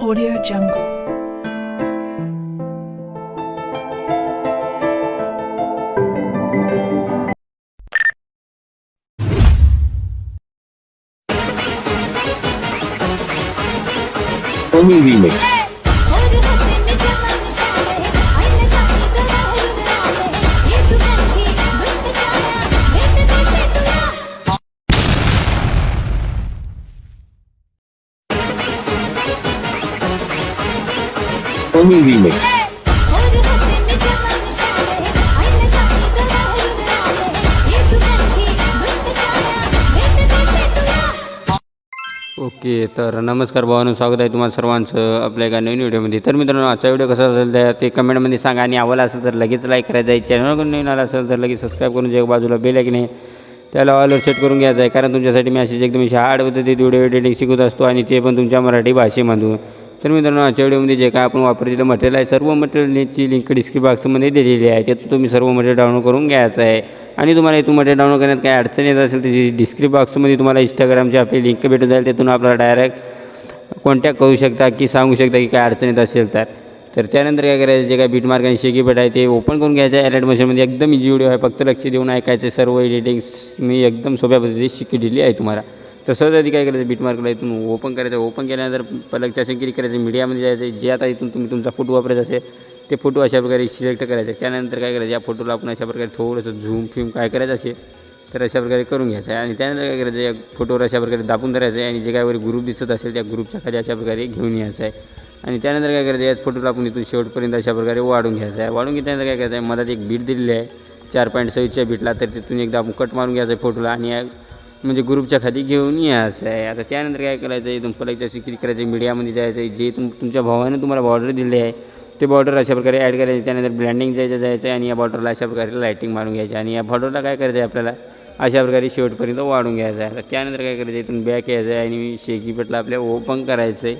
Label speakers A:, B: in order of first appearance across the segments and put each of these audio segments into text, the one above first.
A: Audio Jungle.
B: Only remix.
C: बेटे
B: Remix.
D: Okay तर नमस्कार भावानं स्वागत आहे तुम्हाला सर्वांचं आपल्या एका नवीन व्हिडिओमध्ये. तर मित्रांनो आजचा व्हिडिओ कसा असेल तर ते कमेंटमध्ये सांगा आणि आवडला असेल तर लगेच लाईक करायचं आहे चॅनलकडून नवीन आला असेल तर लगेच सबस्क्राईब करून जे बाजूला बेल आहे की नाही त्याला ऑलवर सेट करून घ्यायचं आहे. कारण तुमच्यासाठी मी असेच एकदम हार्ड पद्धतीत व्हिडिओ एडिटिंग शिकवत असतो आणि ते पण तुमच्या मराठी भाषेमधून. तर मित्रांनो आजच्या व्हिडिओमध्ये जे काय आपण वापरलेलं मटेरियल आहे सर्व मटेरियलची लिंक डिस्क्रिप बॉक्समध्ये दिलेली आहे. त्यातून तुम्ही सर्व मटेरियल डाउनलोड करून घ्यायचं आहे. आणि तुम्हाला इथून मटेरियल डाउनलोड करण्यात काही अडचण येत असेल तर डिस्क्रिप बॉक्समध्ये तुम्हाला इंस्टाग्रामची आपली लिंक भेटून जाईल त्यातून आपल्याला डायरेक्ट कॉन्टॅक्ट करू शकता की सांगू शकता की काय अडचण येत असेल तर. तर त्यानंतर काय करायचं जे काय बीटमार्क आणि शेकीपेट आहे ते ओपन करून घ्यायचं आहे. ॲलेट मशीनमध्ये एकदम इजी व्हिडिओ आहे फक्त लक्ष देऊन ऐकायचं सर्व एडिटिंग्स मी एकदम सोप्या पद्धतीने शिकवलेली आहे तुम्हाला. तर सहज आधी काय करायचं? बीट मार्कला इथून ओपन करायचं. ओपन केल्यानंतर पलकच्या असे क्लिक करायचं. मीडियामध्ये जायचं. जे आता इथून तुम्ही तुमचा फोटो वापरायचा असेल ते फोटो अशा प्रकारे सिलेक्ट करायचे. त्यानंतर काय करायचं? या फोटोला आपण अशा प्रकारे थोडंसं झूम फिम काय करायचं असेल तर अशा प्रकारे करून घ्यायचं आहे. आणि त्यानंतर काय करायचं? या फोटोवर अशा प्रकारे दाबून धरायचं आहे. आणि जे काय वर ग्रुप दिसत असेल त्या ग्रुपच्या खाली अशा प्रकारे घेऊन यायचं आहे. आणि त्यानंतर काय करायचं? याच फोटोला आपण इथून शेवटपर्यंत अशा प्रकारे वाढून घ्यायचं आहे. वाढून घेतल्यानंतर काय करायचं आहे? मधात एक बीट दिलेली आहे. चार पॉईंट सव्वीसच्या बीटला तर तिथून एकदा आपण कट मारून घ्यायचं आहे फोटोला आणि या म्हणजे ग्रुपच्या खाली घेऊन यायचं आहे. आता त्यानंतर काय करायचं आहे तुम्हाला एकदा अशी करायचं करायचं मीडियामध्ये जायचं आहे. जे तुम तुमच्या भावानं तुम्हाला बॉर्डर दिले आहे ते बॉर्डर अशा प्रकारे ॲड करायचे. त्यानंतर ब्लँडिंग जायचं जायचं आहे आणि या बॉर्डरला अशा प्रकारे लाईटिंग मारून घ्यायची. आणि या बॉर्डरला काय करायचं आहे आपल्याला अशा प्रकारे शेवटपर्यंत वाढून घ्यायचं आहे. आता त्यानंतर काय करायचं आहे इथून बॅक यायचं आहे आणि शेकी पेटला आपल्या ओपन करायचं आहे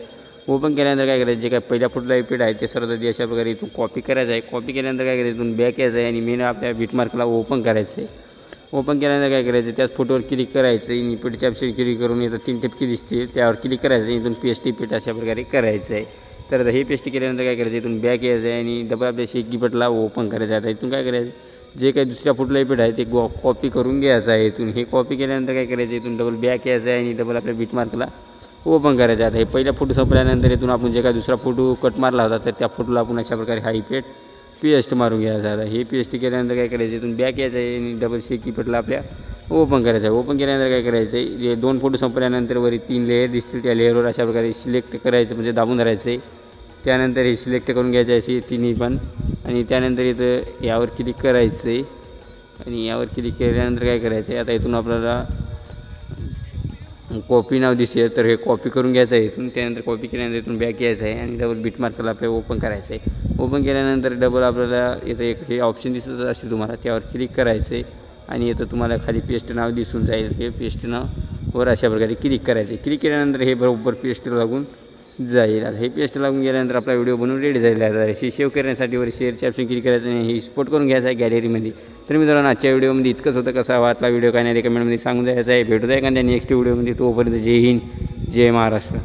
D: ओपन केल्यानंतर काय करायचं जे काय पहिल्या फुटला पीठ आहे ते सर्व आधी अशा प्रकारे इथून कॉपी करायचं आहे. कॉपी केल्यानंतर काय करायचं इथून बॅक यायचं आहे आणि मेन आपल्या बीटमार्कला ओपन करायचं आहे ओपन केल्यानंतर काय करायचं? त्याच फोटोवर क्लिक करायचं. आणि पिठच्या ऑप्शन क्लिक करून इथं तीन टिपकी दिसतील. त्यावर क्लिक करायचं. इथून पेस्टी पीठ अशा प्रकारे करायचं आहे तर आता हे पेस्ट केल्यानंतर काय करायचं? इथून बॅक यायचं आहे आणि डबल आपल्या शेकी ओपन करायचं. आहे आता इथून काय करायचं? जे काही दुसऱ्या फुटला पीठ आहे ते गॉ कॉपी करून घ्यायचं आहे इथून. हे कॉपी केल्यानंतर काय करायचं? इथून डबल बॅक यायचं आहे आणि डबल आपल्या बीटमार्कला ओपन करायचं. आहे आता हे पहिला फोटो संपल्यानंतर इथून आपण जे काय दुसरा फोटो कट मारला होता तर त्या फोटोला आपण अशा प्रकारे हा इफेक्ट पेस्ट मारून घ्यायचा आता हे पेस्ट केल्यानंतर काय करायचं? इथून बॅक यायचं आहे आणि डबल शेकी पटला आपल्या. ओपन करायचं आहे ओपन केल्यानंतर काय करायचं आहे हे दोन फोटो संपल्यानंतर वरी तीन लेअर दिसतील त्या लेअरवर अशा प्रकारे सिलेक्ट करायचं म्हणजे दाबून धरायचं आहे त्यानंतर हे सिलेक्ट करून घ्यायचं आहे अशी तिन्ही पण. आणि त्यानंतर इथं यावर क्लिक करायचं आहे आणि यावर क्लिक केल्यानंतर काय करायचं आहे आता इथून आपल्याला कॉपी नाव दिसेल तर हे कॉपी करून घ्यायचं आहे. इथून त्यानंतर कॉपी केल्यानंतर इथून बॅक यायचं आहे आणि डबल बीट मार्कला आपल्याला ओपन करायचं आहे. ओपन केल्यानंतर डबल आपल्याला इथं एक हे ऑप्शन दिसत असेल तुम्हाला त्यावर क्लिक करायचं आहे आणि इथं तुम्हाला खाली पेस्ट नाव दिसून जाईल. हे पेस्ट नाव वर अशा प्रकारे क्लिक करायचं आहे. क्लिक केल्यानंतर हे बरोबर पेस्ट लागून जाईल. आता हे पेस्ट लागून गेल्यानंतर आपला व्हिडिओ बनवून रेडी जाईल आता हे सेव्ह करण्यासाठी वर शेअरचे ऑप्शन क्लिक करायचं नाही हे स्पोर्ट करून घ्यायचं आहे गॅलरीमध्ये तर मित्रांनो आजच्या व्हिडिओमध्ये इतकंच होतं. कसा वाटला व्हिडिओ काय नाही कमेंटमध्ये सांगून द्यायचा आहे. भेटू द्या एखाद्या नेक्स्ट व्हिडिओमध्ये तोपर्यंत जय हिंद जय महाराष्ट्र.